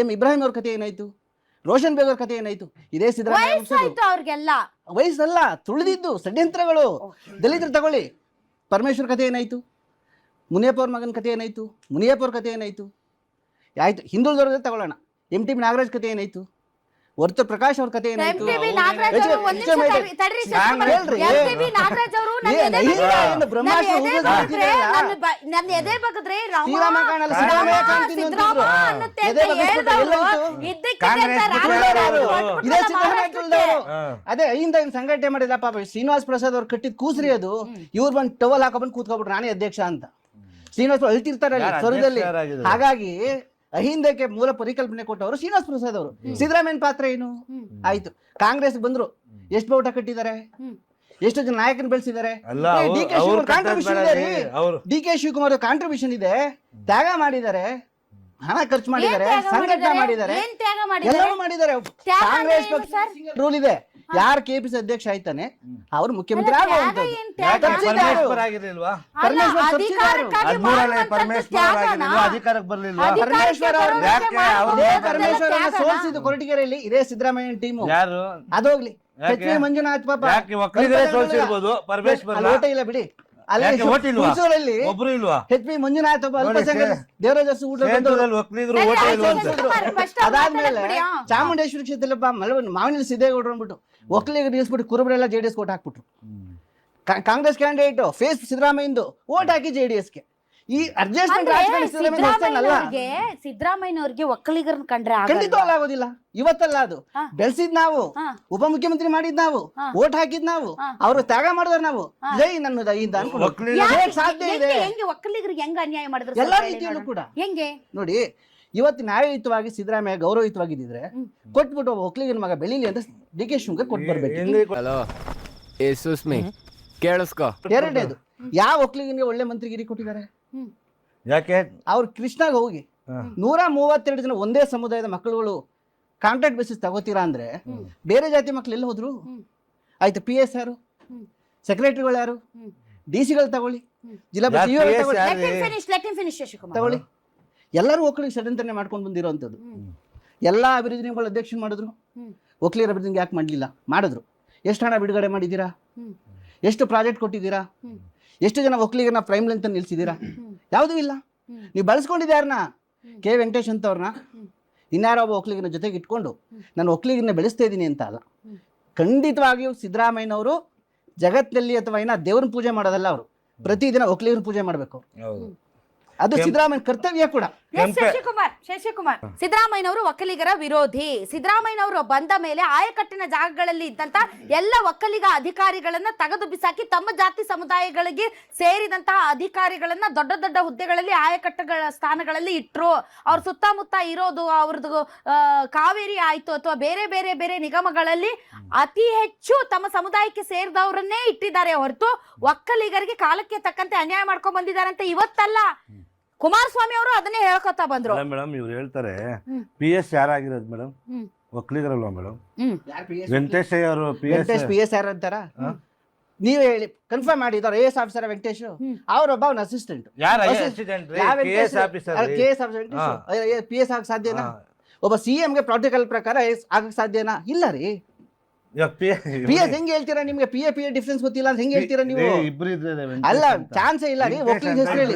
M Ibrahim ಅವ್ರ ಕಥೆ ಏನಾಯ್ತು? ರೋಷನ್ ಬೇಗ್ ಅವ್ರ ಕತೆ ಏನಾಯ್ತು? ಇದೇ ಸಿದ್ದರಾಮಯ್ಯ ಅವ್ರಿಗೆಲ್ಲ. ವಯಸ್ಸಲ್ಲ ತುಳಿದಿದ್ದು ಷಡ್ಯಂತ್ರಗಳು. ದಲಿತರು ತಗೊಳ್ಳಿ. ಪರಮೇಶ್ವರ್ ಕಥೆ ಏನಾಯ್ತು? ಮುನಿಯಪ್ಪ ಅವ್ರ ಮಗನ ಕತೆ ಏನಾಯ್ತು? ಮುನಿಯಪ್ಪ ಅವ್ರ ಕತೆ ಏನಾಯ್ತು? ಆಯ್ತು ಹಿಂದುಳಿದವ್ರದ್ದು ತಗೊಳ್ಳೋಣ. ಎಂ ಟಿ ಬಿ ನಾಗರಾಜ್ ಕಥೆ ಏನಾಯ್ತು? ವರ್ತೂರ್ ಪ್ರಕಾಶ್ ಅವ್ರ ಕತೆ ಏನಾಯ್ತು MTV ನಾಗರಾಜ್ ಅವರು ಒಂದ್ ಹೆಚ್ಚು ನಿಮಿಷ ಮಾಡಿ. ತಡ್ರಿ- ತಡ್ರಿ ನಾನ್ ಹೇಳ್ರಿ. MTV ನಾಗರಾಜ್ ಅವರು ನನ್ನ ಏ, ಎದೆ ಇಲ್ಲ, ಬಗ್ದ್ರೆ- ಏನು ಬ್ರಹ್ಮಾಸ್ತ್ರ ನನ್ನ ಎದೆ ಉಗಿದು ಬಗ್ದ್ರೆ ಹಾಕಿದ್ರಲ್ಲ? ನನ್ನ ಬ- ನನ್ನ ಎದೆ ಬಗ್ದ್ರೆ ರಾಮ, ಶ್ರೀರಾಮ ಕಾಣಲ್ಲ, ರಾಮ, ಸಿದ್ದರಾಮಯ್ಯ ಕಾಣ್ತೀನಿ ಸಿದ್ದರಾಮ ಅಂತಿದ್ರು. ಎದೆ ಅಂತ ಬಗ್ಗಿಸ್ಬಿಟ್ಟು ಹೇಳ್ದವ್ರು ಎಲ್ಲೋಯ್ತು? ಇದ್ದಕ್ಕಿದ್ದಂತೆ ಕಾಂಗ್ರೆಸ್ ರಾಮ ಬಿಟ್ಟು ರಾಮ ಯಾರು? ಕೊಟ್ಬಿಟ್ರಲ್ಲ ಇದೇ ಸಿದ್ದರಾಮಯ್ಯ ಮಹಾರಾಷ್ಟ್ರಕ್ಕೆ. ತುಳಿದವ್ರು. ಅದೇ ಅಹಿಂದ ಏನ್ ಸಂಘಟನೆ ಮಾಡಿಲ್ಲ ಪಾಪ ಶ್ರೀನಿವಾಸ್ ಪ್ರಸಾದ್ ಅವ್ರು ಕಟ್ಟಿದ ಕೂಸ್ರಿ ಅದು ಇವ್ರು ಬಂದು ಟವಲ್ ಹಾಕೊಂಡ್ ಕೂತ್ಕೊಬಿಟ್ರು ನಾನೇ ಅಧ್ಯಕ್ಷ ಅಂತ ಶ್ರೀನಿವಾಸ್ ಅಳ್ತಿರ್ತಾರೆ ಅಲ್ಲಿ ಯಾರು ಸ್ವರದಲ್ಲಿ ಅಧ್ಯಕ್ಷರಾಗಿದ್ರು? ಹಾಗಾಗಿ ಅಹಿಂದಕ್ಕೆ ಮೂಲ ಪರಿಕಲ್ಪನೆ ಕೊಟ್ಟವರು ಶ್ರೀನಿವಾಸ ಪ್ರಸಾದ್ ಅವರು. ಸಿದ್ದರಾಮಯ್ಯನ ಪಾತ್ರ ಏನು? ಆಯ್ತು. ಕಾಂಗ್ರೆಸ್ ಬಂದ್ರು. ಎಷ್ಟು ಬಾವುಟ ಕಟ್ಟಿದ್ದಾರೆ. ಎಷ್ಟು ಜನ ನಾಯಕನ ಬೆಳೆಸಿದ್ದಾರೆ? ಅಲ್ಲ ಡಿ ಕೆ ಶಿವಕುಮಾರ್ ಕಾಂಟ್ರಿಬ್ಯೂಷನ್ ಇದೆ ರೀ. ಡಿ ಕೆ ಶಿವಕುಮಾರ್ ಕಾಂಟ್ರಿಬ್ಯೂಷನ್ ಇದೆ. ತ್ಯಾಗ ಮಾಡಿದ್ದಾರೆ. ಹಣ ಖರ್ಚು ಮಾಡಿದ್ದಾರೆ. ಸಂಘಟನೆ ಮಾಡಿದ್ದಾರೆ? ತ್ಯಾಗ ಮಾಡಿದ್ದಾರೆ? ಕಾಂಗ್ರೆಸ್ ರೂಲ್ ಇದೆ. ಯಾರು ಕೆಪಿಸಿ ಅಧ್ಯಕ್ಷ ಆಯ್ತಾನೆ ಅವ್ರು ಮುಖ್ಯಮಂತ್ರಿ? ಪರಮೇಶ್ವರ್ ಆಗಿರ್ಲಿಲ್ವಾ? ಪರಮೇಶ್ವರ್. ಅಧಿಕಾರಕ್ಕಾಗಿ ಪರಮೇಶ್ವರ್ ತ್ಯಾಗನ? ಆಗಿರ್ಲಿಲ್ವಾ? ಅಧಿಕಾರಕ್ಕೆ ಬರ್ಲಿಲ್ವಾ? ಅಧಿಕಾರಕ್ಕೆ ಪರಮೇಶ್ವರ್ ಅವರು ಯಾಕೆ? ಸೋಲಿಸಿದ್ದು ಕೊರಟಗೆರೆಯಲ್ಲಿ ಇದೇ ಸಿದ್ದರಾಮಯ್ಯ ಟೀಮು. ಯಾರು? ಅದೋಗ್ಲಿ ಮಂಜುನಾಥ್ ಪಾಪ. ಯಾಕೆ? ಒಕ್ಕಲಿಗರೇ ಸೋಲ್ಸಿರ್ಬೋದು? ಪರಮೇಶ್ವರ್ ಇಲ್ಲ ಬಿಡಿ. ಅಲ್ಲಿ ಯಾಕೆ ಇಲ್ವಾ? ಹುಣಸೂರಲ್ಲಿ ಒಬ್ರು ಇಲ್ವಾ ಪಿ ಮಂಜುನಾಥ್ ಒಬ್ಬ ಅಲ್ಪಸಂಖ್ಯಾತ. ದೇವರಾಜ ಊಟ ಓಟ ಇಲ್ವಾ ಅಂತ ಅದಾದ್ಮೇಲೆ. ಚಾಮುಂಡೇಶ್ವರಿ ಕ್ಷೇತ್ರದಲ್ಲಿ ಮಲವನ್ ಮಲವ- ಮಾವಿನ ಸಿದ್ದೇಗೌಡರು ಅಂದ್ಬಿಟ್ಟು ಒಕ್ಕಲಿಗರು ನಿಲ್ಲಿಸ್ಬಿಟ್ಟು ಕುರುಬರೆಲ್ಲ ಜೆ ಡಿ ಎಸ್ ಓಟ್ ಹಾಕ್ಬಿಟ್ರು ಕಾ- ಕಾಂಗ್ರೆಸ್ ಕ್ಯಾಂಡಿಡೇಟ್ ಫೇಸ್ ಸಿದ್ದರಾಮಯ್ಯಂದು ಓಟ್ ಹಾಕಿ ಜೆ ಡಿ ಎಸ್ಗೆ ಈ ಅಡ್ಜಸ್ಟ್ಮೆಂಟ್ ರಾಜಕಾರಣ ಸಿದ್ದರಾಮಯ್ಯ ಅಷ್ಟೇನಲ್ಲ ಸಿದ್ದರಾಮಯ್ಯನವ್ರಿಗೆ ಒಕ್ಕಲಿಗರನ್ನ ಕಂಡ್ರೆ ಖಂಡಿತ ಆಗೋದಿಲ್ಲ. ಇವತ್ತಲ್ಲ ಅದು. ಬೆಳೆಸಿದ್ ನಾವು ಉಪಮುಖ್ಯಮಂತ್ರಿ ಮಾಡಿದ್ ನಾವು. ಓಟ್ ಹಾಕಿದ್ ನಾವು. ಅವರು ತ್ಯಾಗ ಮಾಡಿದ್ರು ನಾವು. ಜೈ ನನ್ನ ಸಾಧ್ಯ ಇದೆ. ಹೆಂಗೆ- ಒಕ್ಕಲಿಗರಿಗೆ ಹೆಂಗ ಅನ್ಯಾಯ ಮಾಡಿದ್ರು ಎಲ್ಲಾ ರೀತಿಯಲ್ಲೂ ಕೂಡ. ಹೆಂಗೆ? ನೋಡಿ ಇವತ್ತು ನ್ಯಾಯಯುತವಾಗಿ ಸಿದ್ದರಾಮಯ್ಯ ಗೌರವಯುತವಾಗಿದ್ದಿದ್ರೆ ಕೊಟ್ಬಿಟ್ಟು ಒಬ್ಬ ಒಕ್ಕಲಿಗನ ಮಗ ಬೆಳಿಲಿ ಅಂತ ಡಿ ಕೆ ಶಿವಕುಮಾರ್ ಕೊಟ್ಟು ಬರ್ಬೇಕು ಕೇಳಿಸ್ಕೊ. ಎರಡನೇದು ಯಾವ ಒಕ್ಕಲಿಗನಿಗೆ ಒಳ್ಳೆ ಮಂತ್ರಿಗಿರಿ ಕೊಟ್ಟಿದ್ದಾರೆ. ಯಾಕೆ? ಅವ್ರು ಕೃಷ್ಣಾಗ ಹೋಗಿ. ನೂರ ಮೂವತ್ತೆರಡು ಜನ ಒಂದೇ ಸಮುದಾಯದ ಮಕ್ಕಳುಗಳು ಕಾಂಟ್ರಾಕ್ಟ್ ಬೇಸಿಸ್ ತಗೋತೀರಾ ಅಂದ್ರೆ ಬೇರೆ ಜಾತಿ ಮಕ್ಳು ಎಲ್ಲಿ ಹೋದ್ರು. ಆಯ್ತು ಪಿ ಎಸ್ ಯಾರು. ಸೆಕ್ರೆಟರಿಗಳು ಯಾರು? ಡಿ ಸಿಗಳು ತಗೊಳ್ಳಿ. ಜಿಲ್ಲಾ ತಗೊಳ್ಳಿ. ಎಲ್ಲರೂ ಒಕ್ಕಲಿಗೆ ಷಡ್ಯಂತ್ರನೆ ಮಾಡ್ಕೊಂಡು ಬಂದಿರೋವಂಥದ್ದು ಎಲ್ಲ ಅಭಿವೃದ್ಧಿ ನಿಗಮಗಳ ಅಧ್ಯಕ್ಷ ಮಾಡಿದ್ರು. ಒಕ್ಕಲಿಗರ ಅಭಿವೃದ್ಧಿ ಯಾಕೆ ಮಾಡಲಿಲ್ಲ? ಮಾಡಿದ್ರು. ಎಷ್ಟು ಹಣ ಬಿಡುಗಡೆ ಮಾಡಿದ್ದೀರಾ? ಹ್ಮ್. ಎಷ್ಟು ಪ್ರಾಜೆಕ್ಟ್ ಕೊಟ್ಟಿದ್ದೀರಾ. ಎಷ್ಟು ಜನ ಒಕ್ಕಲಿಗರನ್ನ ಪ್ರೈಮ್ ಲೆಂತ್ ನಿಲ್ಸಿದ್ದೀರಾ. ಯಾವುದೂ ಇಲ್ಲ. ನೀವು ಬಳಸ್ಕೊಂಡಿದ್ದೆ ಯಾರನ್ನ ಕೆ. ವೆಂಕಟೇಶ್ ಅಂತವ್ರನ್ನ? ಇನ್ಯಾರೋ ಒಬ್ಬ ಒಕ್ಕಲಿಗನ ಜೊತೆಗೆ ಇಟ್ಕೊಂಡು ನಾನು ಒಕ್ಕಲಿಗರನ್ನ ಬೆಳೆಸ್ತಾ ಇದ್ದೀನಿ ಅಂತ ಅಲ್ಲ. ಖಂಡಿತವಾಗಿಯೂ ಸಿದ್ದರಾಮಯ್ಯನವರು ಜಗತ್ತಿನಲ್ಲಿ ಅಥವಾ ಏನ ದೇವ್ರನ್ನ ಪೂಜೆ ಮಾಡೋದಲ್ಲ ಅವರು. ಪ್ರತಿದಿನ ಒಕ್ಕಲಿಗರ ಪೂಜೆ ಮಾಡಬೇಕು. ಹೌದು ಅದು ಸಿದ್ದರಾಮಯ್ಯ ಕರ್ತವ್ಯ ಕೂಡ. ಎಸ್ ಶಶಿಕುಮಾರ್ ಶಶಿಕುಮಾರ್. ಸಿದ್ದರಾಮಯ್ಯನವರು ಒಕ್ಕಲಿಗರ ವಿರೋಧಿ. ಸಿದ್ದರಾಮಯ್ಯನವರು ಬಂದ ಮೇಲೆ ಆಯಕಟ್ಟಿನ ಜಾಗಗಳಲ್ಲಿ ಇದ್ದಂತ ಎಲ್ಲ ಒಕ್ಕಲಿಗ ಅಧಿಕಾರಿಗಳನ್ನ ತೆಗೆದು ಬಿಸಾಕಿ ತಮ್ಮ ಜಾತಿ ಸಮುದಾಯಗಳಿಗೆ ಸೇರಿದಂತಹ ಅಧಿಕಾರಿಗಳನ್ನ ದೊಡ್ಡ ದೊಡ್ಡ ಹುದ್ದೆಗಳಲ್ಲಿ ಆಯಕಟ್ಟುಗಳ ಸ್ಥಾನಗಳಲ್ಲಿ ಇಟ್ರು. ಅವ್ರ ಸುತ್ತಮುತ್ತ ಇರೋದು ಅವ್ರದ್ದು ಕಾವೇರಿ ಆಯ್ತು ಅಥವಾ ಬೇರೆ ಬೇರೆ ಬೇರೆ ನಿಗಮಗಳಲ್ಲಿ ಅತಿ ಹೆಚ್ಚು ತಮ್ಮ ಸಮುದಾಯಕ್ಕೆ ಸೇರಿದವರನ್ನೇ ಇಟ್ಟಿದ್ದಾರೆ ಹೊರತು ಒಕ್ಕಲಿಗರಿಗೆ ಕಾಲಕ್ಕೆ ತಕ್ಕಂತೆ ಅನ್ಯಾಯ ಮಾಡ್ಕೊಂಡ್ ಬಂದಿದ್ದಾರೆ ಅಂತ ಇವತ್ತಲ್ಲ. ಕುಮಾರಸ್ವಾಮಿ ಅವರು ಅದನ್ನೇ ಹೇಳ್ಕೊತಾ ಬಂದ್ರು. ಮೇಡಮ್ ಇವ್ರು ಹೇಳ್ತಾರೆ. ಪಿ ಎಸ್ ಯಾರಾಗಿರೋದು ಮೇಡಮ್? ಹ್ಮ್. ಒಕ್ಕಲಿಗರಲ್ವಾ ಮೇಡಮ್? ವೆಂಕಟೇಶ್ ವೆಂಕಟೇಶಯ್ಯ ಅವರು P S Venkatesh P S ಯಾರು ಅಂತಾರ? ನೀವೇ ಹೇಳಿ ಕನ್ಫರ್ಮ್ ಮಾಡಿದ್ರು ಎ ಎಸ್ ಆಫೀಸರ್ ವೆಂಕಟೇಶ್. ಅವರೊಬ್ಬ ಅವ್ನ ಅಸಿಸ್ಟೆಂಟ್ ಯಾರ ಪಿ ಎಸ್ ಆಗಕ್ ಸಾಧ್ಯನಾ. ಒಬ್ಬ ಸಿ ಗೆ ಪ್ರಾಕ್ಟಿಕಲ್ ಪ್ರಕಾರ ಎಸ್ ಆಗಕ್ ಸಾಧ್ಯನಾ? ಇಲ್ಲ ರೀ. ಪಿ ಎಸ್ ಹೆಂಗ್ ಹೇಳ್ತೀರಾ ನಿಮ್ಗೆ? P A P A difference ಗೊತ್ತಿಲ್ಲ ಅಂತ ಹೆಂಗ್ ಹೇಳ್ತೀರಾ ನೀವು? ಇಬ್ರು ಇದ್ದಾರೆ ಅಲ್ಲ ಚಾನ್ಸೇ ಇಲ್ಲ ರೀ ಒಕ್ಕಲಿಗ ಹೆಸರು ಹೇಳಿ.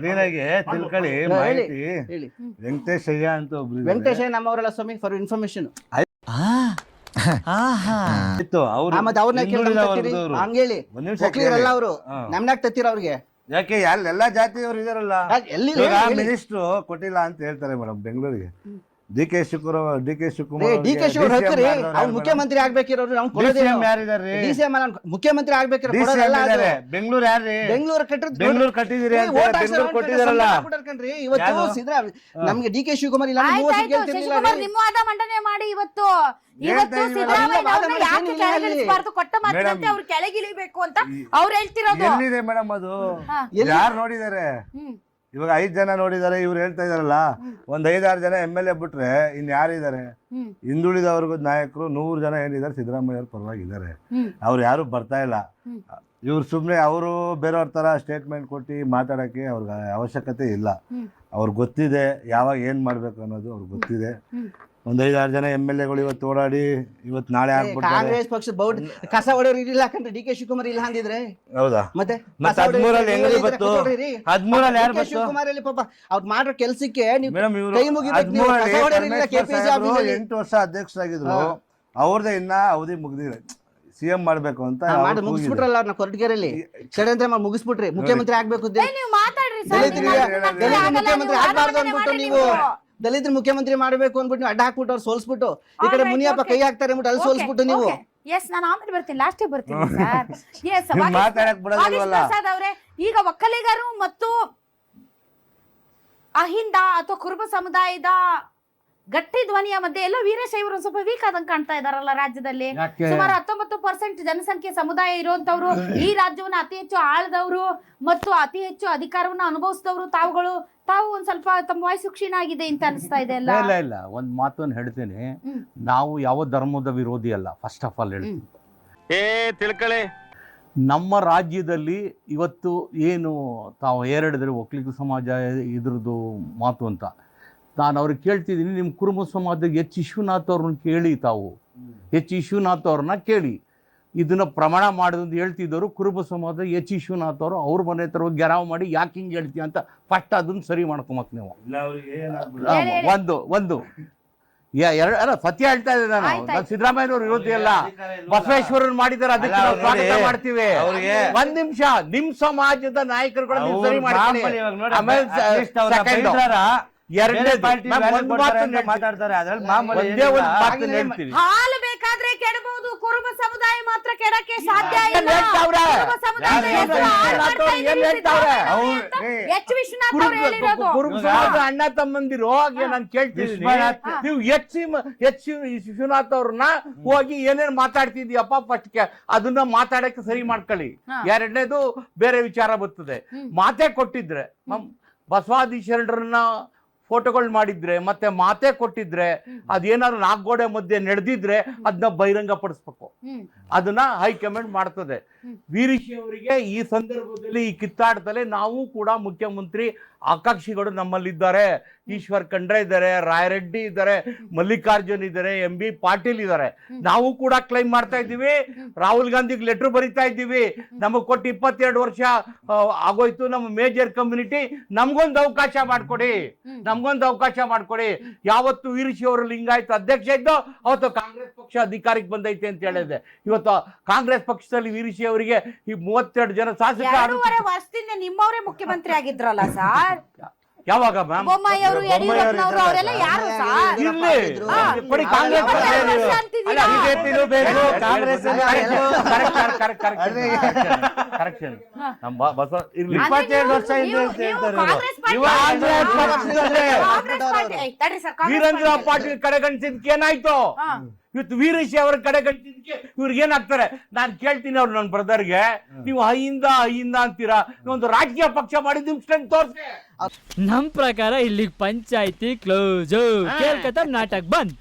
ಕ್ಲೀನಾಗಿ ತಿಳ್ಕೊಳ್ಳಿ ಹೇಳಿ. ಮಾಹಿತಿ. ಹೇಳಿ. ವೆಂಕಟೇಶಯ್ಯ ಅಂತ ಒಬ್ರು ಇದ್ದಾರೆ. ವೆಂಕಟೇಶ ನಮ್ಮವರೆಲ್ಲ ಸ್ವಾಮಿ ಫಾರ್ ಇನ್ಫಾರ್ಮೇಶನ್ ಇತ್ತು ಅವ್ರು ಮತ್ತೆ ಅವ್ರನ್ನ ಕೇಳಿ ಅವ್ರು. ಹಂಗ ಹೇಳಿ. ಒಂದ್ ನಿಮಿಷ ಒಕ್ಕಲಿಗರಲ್ಲ ಕೇಳಿ. ಅವರು. ನಮ್ನಾಗ ತತ್ತೀರ ಅವ್ರಿಗೆ? ಯಾಕೆ ಎಲ್ಲ ಎಲ್ಲಾ ಜಾತಿಯವರು ಇದಾರಲ್ಲ? ಮಿನಿಸ್ಟ್ರು ಕೊಟ್ಟಿಲ್ಲ ಅಂತ ಹೇಳ್ತಾರೆ ಮೇಡಮ್ ಬೆಂಗಳೂರಿಗೆ. D K Shivakumar D K Shivakumar D K ಶಿವರ್ ಯಾರ್ದವ್ರು ಅವ್ನು ಮುಖ್ಯಮಂತ್ರಿ ಆಗ್ಬೇಕಿರೋರು ಅವ್ನು ಕೊಡೋದೇ DCM ಯಾರಿದಾರ್ರಿ ಡಿ ಸಿ ಎಂ ಮುಖ್ಯಮಂತ್ರಿ ಆಗ್ಬೇಕಿರೋ ಬೆಂಗಳೂರು ಯಾರ್ರಿ? ಬೆಂಗಳೂರು ಕಟ್ಟಿದ್ ಬೆಂಗಳೂರು ಕಟ್ಟಿದಿರಿ ಬೆಂಗಳೂರು ಕೊಟ್ಟಿದಾರಲ್ಲ ಇವತ್ತು? ಸಿದ್ದರಾಮಯ್ಯ ನಮ್ಗೆ ಡಿ ಕೆ ಶಿವಕುಮಾರ್ ಇಲ್ಲ ನಿಮ್ಮ ವಾದ ಮಂಡನೆ ಮಾಡಿ ಇವತ್ತು. ಇವತ್ತು. ಸಿದ್ದರಾಮಯ್ಯ ಯಾಕೆ ಕೆಳಗಿಳಿಸಬಾರ್ದು? ಕೊಟ್ಟ ಮಾತಿನಂತೆ ಅವ್ರು ಕೆಳಗಿಳಿಬೇಕು ಅಂತ ಅವ್ರು ಹೇಳ್ತಿರೋದು. ಎಲ್ಲಿದೆ ಮೇಡಮ್ ಅದು? ಯಾರು ನೋಡಿದಾರೆ ಹ್ಮ್. ಇವಾಗ ಐದು ಜನ ನೋಡಿದ್ದಾರೆ ಇವ್ರು ಹೇಳ್ತಾ ಇದಾರಲ್ಲ ಒಂದ್ ಐದಾರು ಜನ ಎಂ ಎಲ್ ಎ ಬಿಟ್ರೆ ಇನ್ ಯಾರಿದ್ದಾರೆ? ಹಿಂದುಳಿದ ವರ್ಗದ ನಾಯಕರು ನೂರು ಜನ ಏನಿದ್ದಾರೆ ಸಿದ್ದರಾಮಯ್ಯ ಅವ್ರ ಪರವಾಗಿದ್ದಾರೆ ಅವ್ರು ಯಾರು ಬರ್ತಾ ಇಲ್ಲ. ಇವ್ರು ಸುಮ್ಮನೆ ಅವರು ಬೇರೆಯವ್ರ ಥರ ಸ್ಟೇಟ್ಮೆಂಟ್ ಕೊಟ್ಟು ಮಾತಾಡೋಕ್ಕೆ ಅವ್ರಿಗೆ ಅವಶ್ಯಕತೆ ಇಲ್ಲ. ಅವ್ರಿಗೆ ಗೊತ್ತಿದೆ ಯಾವಾಗ ಏನು ಮಾಡಬೇಕು ಅನ್ನೋದು ಅವ್ರಿಗೆ ಗೊತ್ತಿದೆ. ಒಂದು ಐದಾರು ಜನ ಎಂ ಎಲ್ ಎಗಳು ಇವತ್ತು ಓಡಾಡಿ ಇವತ್ತು ನಾಳೆ ಆಗ್ಬಿಡ್ತಾರೆ ಕಾಂಗ್ರೆಸ್ ಪಕ್ಷ ಬೌಡ್ ಕಸ ಹೊಡೆಯೋರು ಇರಲಿಲ್ಲ ಯಾಕಂದ್ರೆ ಡಿ ಕೆ ಶಿವಕುಮಾರ್ ಇಲ್ಲ ಅಂದಿದ್ರೆ? ಹೌದಾ? ಮತ್ತೆ ಮತ್ತೆ ಕಸ ಹೊಡೆಯೋರು ಹದಿಮೂರಲ್ಲಿ ಹೆಂಗ್ರಿ ಇದ್ರೆ ಹದಿಮೂರಲ್ಲಿ ಯಾರು ಶಿವಕುಮಾರ್ ಅಲ್ಲಿ ಪಾಪ ಅವ್ರು ಮಾಡೋ ಕೆಲ್ಸಕ್ಕೆ ನೀವು ಮೇಡಮ್ ಕೈ. ಎಂಟು ವರ್ಷ ಅಧ್ಯಕ್ಷರಾಗಿದ್ರು. ಆಗಿದ್ರು ಅವ್ರದ್ದೇ ಇನ್ನ ಅವಧಿ ಮುಗ್ದಿದೆ. ಸಿಎಂ ಮಾಡ್ಬೇಕು ಅಂತ. ಮುಗಿಸ್ಬಿಟ್ರಲ್ಲ ಅವ್ರನ್ನ ಕೊರಟಗೆರೆಯಲ್ಲಿ. ಷಡ್ಯಂತ್ರ ಮಾಡಿ ಮುಗಿಸ್ಬಿಟ್ರಿ. ಮುಖ್ಯಮಂತ್ರಿ ಆಗ್ಬೇಕು ದಲಿತ ಮುಖ್ಯಮಂತ್ರಿ ಆಗ್ಬಾರ್ದು ಅಂದ್ಬಿಟ್ಟು ನೀವು. ದಲಿತರ ಮುಖ್ಯಮಂತ್ರಿ ಮಾಡಬೇಕು ಅಂದ್ಬಿಟ್ಟು ನೀವು ಅಡ್ಡ ಹಾಕ್ಬಿಟ್ಟು ಅವ್ರು ಸೋಲ್ಸ್ಬಿಟ್ಟು ಈ ಕಡೆ Alright, ಮುನಿಯಪ್ಪ okay. ಕೈ ಹಾಕ್ತಾರೆ ಅಂದ್ಬಿಟ್ಟು ಅಲ್ಲಿ ಸೋಲ್ಸ್ಬಿಟ್ಟು ನೀವು ಎಸ್ ನಾನು ಆಮೇಲೆ ಬರ್ತೀನಿ ಲಾಸ್ಟಿಗೆ ಬರ್ತೀನಿ ಸರ್ ಎಸ್ ನೀವು ಮಾತಾಡಕ್ ಬಿಡೋದಿಲ್ವಲ್ಲ? ಪ್ರಸಾದ್ ಅವರೇ ಈಗ ಒಕ್ಕಲಿಗರು ಮತ್ತು ಅಹಿಂದ ಅಥವಾ ಕುರುಬ ಸಮುದಾಯದ ಗಟ್ಟಿ ಧ್ವನಿಯ ಮಧ್ಯೆ ಎಲ್ಲ ವೀರಶೈವರು ಸ್ವಲ್ಪ ವೀಕ್ ಆದಂಗೆ ಕಾಣ್ತಾ ಇದಾರಲ್ಲ ರಾಜ್ಯದಲ್ಲಿ. ಸುಮಾರು ಹತ್ತೊಂಬತ್ತು ಪರ್ಸೆಂಟ್ ಜನಸಂಖ್ಯೆ ಸಮುದಾಯ ಇರುವಂತವ್ರು ಈ ರಾಜ್ಯವನ್ನ ಅತಿ ಹೆಚ್ಚು ಆಳದವರು ಮತ್ತು ಅತಿ ಹೆಚ್ಚು ಅಧಿಕಾರವನ್ನ ಅನುಭವಿಸಿದವರು ತಾವುಗಳು. ತಾವು ಒಂದ್ ಸ್ವಲ್ಪ ತಮ್ಮ ವಯಸ್ಸು ಕ್ಷೀಣ ಆಗಿದೆ ಅಂತ ಅನಿಸ್ತಾ ಇದೆ ಅಲ್ಲ? ಇಲ್ಲ ಇಲ್ಲ ಒಂದು ಮಾತನ್ನು ಹೇಳ್ತೀನಿ. ಹ್ಮ್. ನಾವು ಯಾವ ಧರ್ಮದ ವಿರೋಧಿ ಅಲ್ಲ. ಫಸ್ಟ್ ಆಫ್ ಆಲ್ ಹೇಳ್ತೀನಿ. ಏ ತಿಳ್ಕಳಿ. ನಮ್ಮ ರಾಜ್ಯದಲ್ಲಿ ಇವತ್ತು ಏನು ತಾವು ಏರಡಿದ್ರೆ ಒಕ್ಕಲಿಗ ಸಮಾಜ ಇದ್ರದ್ದು ಮಾತು ಅಂತ. ನಾನು ಅವ್ರಿಗೆ ಕೇಳ್ತಿದ್ದೀನಿ ನಿಮ್ಮ ಕುರುಬ ಸಮಾಜದ ಎಚ್ ವಿಶ್ವನಾಥ್ ಅವ್ರನ್ನ ಕೇಳಿ ತಾವು. ಎಚ್ ವಿಶ್ವನಾಥ್ ಅವ್ರನ್ನ ಕೇಳಿ. ಇದನ್ನ ಪ್ರಮಾಣ ಮಾಡೋದು ಹೇಳ್ತಿದ್ದವರು ಕುರುಬ ಸಮಾಜದ ಎಚ್ ವಿಶ್ವನಾಥ್ ಅವರು ಅವ್ರ ಮನೆ ಹತ್ರ ಹೋಗಿ ಗೆರಾವ್ ಮಾಡಿ ಯಾಕೆ ಹಿಂಗೆ ಹೇಳ್ತೀಯ ಅಂತ ಫಸ್ಟ್ ಅದನ್ನ ಸರಿ ಮಾಡ್ಕೊಂಬಕ್ ನೀವು. ಒಂದು ಒಂದು. ಯ- ಎರಡು ಅಲ್ಲ ಸತ್ಯ ಹೇಳ್ತಾ ಇದ್ದೆ ನಾನು. ಸಿದ್ದರಾಮಯ್ಯವ್ರು ನಾನು ಆಯ್ತು. ಸಿದ್ದರಾಮಯ್ಯನವ್ರ ವಿರೋಧಿ ಅಲ್ಲ. ಬಸವೇಶ್ವರನ್ ಮಾಡಿದಾರೆ ಅದಕ್ಕೆ ನಾವು ಸ್ವಾಗತ ಮಾಡ್ತೀವಿ. ಅವ್ರಿಗೆ ಒಂದ್ ನಿಮಿಷ ನಿಮ್ ಸಮಾಜದ ನಾಯಕರುಗಳನ್ನ ಸರಿ ಮಾಡ್ಕೊಳ್ಳಿ. ಅಂತ ಹೇಳ್ತೀನಿ. ಮಾತಾಡ್ತಾರೆ. ಅದ್ರಲ್ಲಿ ಮಾಮೂಲಿ ಒಂದೇ ಒಂದು. ಮಾತನ್ನ ಹೇಳ್ತೀನಿ. ಹಾಲು ಬೇಕಾದ್ರೆ ಕೆಡಬಹುದು ಕುರುಬ ಸಮುದಾಯ ಮಾತ್ರ ಕೆಡಕ್ಕೆ ಸಾಧ್ಯ ಇಲ್ಲ. ಕುರುಬ ಸಮುದಾಯದ ಹೆಸರು ಹಾಳು ಮಾಡ್ತಾ ಇದ್ದೀರಿ ಅಂತ ಎಚ್ ವಿಶ್ವನಾಥ್ ಅವ್ರು ಕುರುಬ ಹೇಳಿರೋದು ಕುರುಬ ಸಮಾಜದ ಅಣ್ಣ ತಮ್ಮಂದಿರು ಹಾಗೆ ನಾನು ಕೇಳ್ತೀನಿ. ನೀವು ಎಚ್ ಎಚ್ ವಿಶ್ವನಾಥ್ ಅವ್ರನ್ನ ಹೋಗಿ ಏನೇನ್ ಮಾತಾಡ್ತಿದ್ಯಪ್ಪ ಫಸ್ಟ್ ಅದನ್ನ ಮಾತಾಡಕ್ಕೆ ಸರಿ ಮಾಡ್ಕೊಳ್ಳಿ. ಎರಡನೇದು ಬೇರೆ ವಿಚಾರ ಬರ್ತದೆ. ಮಾತೇ ಕೊಟ್ಟಿದ್ರೆ ಬಸವಾದಿ ಶರಣರನ್ನ ಫೋಟೋಗಳು ಮಾಡಿದ್ರೆ ಮತ್ತೆ ಮಾತೆ ಕೊಟ್ಟಿದ್ರೆ ಅದೇನಾದ್ರು ನಾಲ್ಕು ಗೋಡೆ ಮಧ್ಯೆ ನಡೆದಿದ್ರೆ ಅದನ್ನ ಬಹಿರಂಗ ಪಡಿಸ್ಬೇಕು. ಅದನ್ನ ಹೈಕಮಾಂಡ್ ಮಾಡ್ತದೆ. ವೀರೇಶ್ ಅವರಿಗೆ ಈ ಸಂದರ್ಭದಲ್ಲಿ ಈ ಕಿತ್ತಾಟದಲ್ಲಿ ನಾವು ಕೂಡ ಮುಖ್ಯಮಂತ್ರಿ ಆಕಾಂಕ್ಷಿಗಳು ನಮ್ಮಲ್ಲಿದ್ದಾರೆ. ಈಶ್ವರ್ ಖಂಡ್ರೆ ಇದ್ದಾರೆ, ರಾಯರೆಡ್ಡಿ ಇದ್ದಾರೆ, ಮಲ್ಲಿಕಾರ್ಜುನ್ ಇದ್ದಾರೆ, ಎಂ ಬಿ ಪಾಟೀಲ್ ಇದ್ದಾರೆ. ನಾವು ಕೂಡ ಕ್ಲೈಮ್ ಮಾಡ್ತಾ ಇದ್ದೀವಿ. ರಾಹುಲ್ ಗಾಂಧಿಗೆ ಲೆಟರ್ ಬರಿತಾ ಇದ್ದೀವಿ. ನಮಗೆ ಕೊಟ್ಟು ಇಪ್ಪತ್ತೆರಡು ವರ್ಷ ಆಗೋಯ್ತು ನಮ್ಮ ಮೇಜರ್ ಕಮ್ಯುನಿಟಿ ನಮ್ಗೊಂದು ಅವಕಾಶ ಮಾಡ್ಕೊಡಿ. ನಮಗೊಂದು ಅವಕಾಶ ಮಾಡ್ಕೊಡಿ. ಯಾವತ್ತು ವೀರಶಿ ಅವರು ಲಿಂಗಾಯತ ಅಧ್ಯಕ್ಷ ಇದ್ದೋ, ಅವತ್ತು ಕಾಂಗ್ರೆಸ್ ಪಕ್ಷ ಅಧಿಕಾರಕ್ಕೆ ಬಂದೈತೆ ಅಂತ ಹೇಳಿದೆ. ಇವತ್ತು ಕಾಂಗ್ರೆಸ್ ಪಕ್ಷದಲ್ಲಿ ವೀರಶಿ ಅವರಿಗೆ ಈ ಮೂವತ್ತೆರಡು ಜನ ಶಾಸಕ ಎರಡೂವರೆ ವರ್ಷದಿಂದ ನಿಮ್ಮವರೇ ಮುಖ್ಯಮಂತ್ರಿ ಆಗಿದ್ರಲ್ಲ ಸರ್? ಯಾವಾಗ ಮ್ಯಾಮ್? ಬೊಮ್ಮಾಯಿ ಅವರು ಯಡಿಯೂರಪ್ಪನವರು ಅವರೆಲ್ಲ ಯಾರು ಸರ್? ಇರ್ಲಿ. ಹಾ. ಕೊಡಿ ಕಾಂಗ್ರೆಸ್? ಅಲ್ಲ, ಬಿಜೆಪಿನೂ ಬೇಕು, ಕಾಂಗ್ರೆಸ್ ಕರೆಕ್ಟ್, ಕರೆಕ್ಟ್, ಕರೆಕ್ಷನ್. ನಮ್ಮ ಬಸವ ಇರ್ಲಿ. ವರ್ಷ ಹಿಂದೆ ಅಂತ ಹೇಳ್ತಾರೆ. ವೀರೇಂದ್ರ ಪಾಟೀಲ್ ಕಡೆಗಣಿಸಿದ್ಕೆ ಏನಾಯ್ತು? ಹಾ. ಇವತ್ತು ವೀರೇಶ್ ಅವರ ಕಡೆಗಣಿಸಿದ್ಕೆ ಇವ್ರಿಗೆ ಏನಾಗ್ತಾರೆ? ನಾನು ಕೇಳ್ತೀನಿ ಅವ್ರು ನನ್ನ ಬ್ರದರ್ಗೆ ನೀವು ಹೈಯಿಂದ ಹೈಯಿಂದ ಅಂತೀರಾ? ಒಂದು ರಾಜಕೀಯ ಪಕ್ಷ ಮಾಡಿ ನಿಮ್ ಸ್ಟ್ರೆಂತ್ ತೋರ್ಸಿ ನಮ್ ಪ್ರಕಾರ ಇಲ್ಲಿಗೆ ಪಂಚಾಯತಿ ಕ್ಲೋಸ್ ಕೇಳ್ಕತ್ತ ನಾಟಕ ಬಂದ್.